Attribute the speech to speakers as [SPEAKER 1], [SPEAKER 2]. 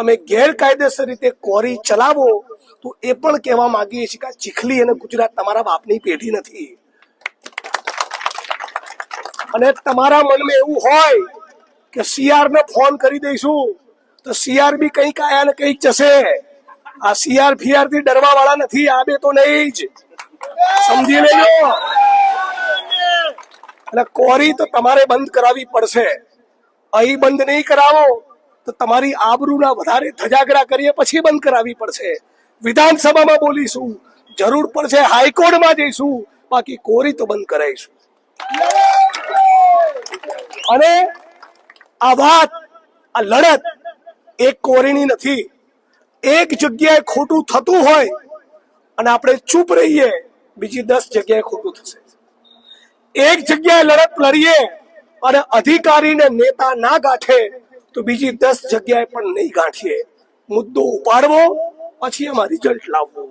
[SPEAKER 1] તમે ગેરકાયદેસર રીતે કોરી ચલાવો, તો એ પણ કહેવા માંગીએ છીએ કે ચીખલી અને ગુજરાત તમારા બાપની પેઢી નથી. અને તમારા મનમાં એવું હોય કે સીઆર ને ફોન કરી દઈશું, તો સીઆર બી કંઈક આયા ને કંઈક જશે. આ સીઆર ફીઆરથી ડરવા વાળા નથી, આ બે તો નહીં જ. સમજી લેજો. અને કોરી તો તમારે બંધ કરાવવી પડશે. અહીં બંધ નહીં કરાવો. તો તમારી આબરૂના વધારે ધજાગરા કરીએ પછી બંધ કરાવવી પડશે. વિધાનસભામાં બોલીશું. જરૂર પડશે હાઈકોર્ટમાં જઈશું. બાકી કોરી તો બંધ કરાવીશું. અને આ વાત, આ લડત, એક કોરીની નથી. એક જગ્યાએ ખોટું થતું હોય અને આપણે ચૂપ રહીએ, બીજી દસ જગ્યાએ ખોટું થશે. એક જગ્યાએ લડત લડીએ અને અધિકારીને નેતા ના ગાંઠે તો બીજી દસ જગ્યાએ પણ નહીં ગાંઠીએ. મુદ્દો ઉપાડવો પછી એમાં રિઝલ્ટ લાવવું.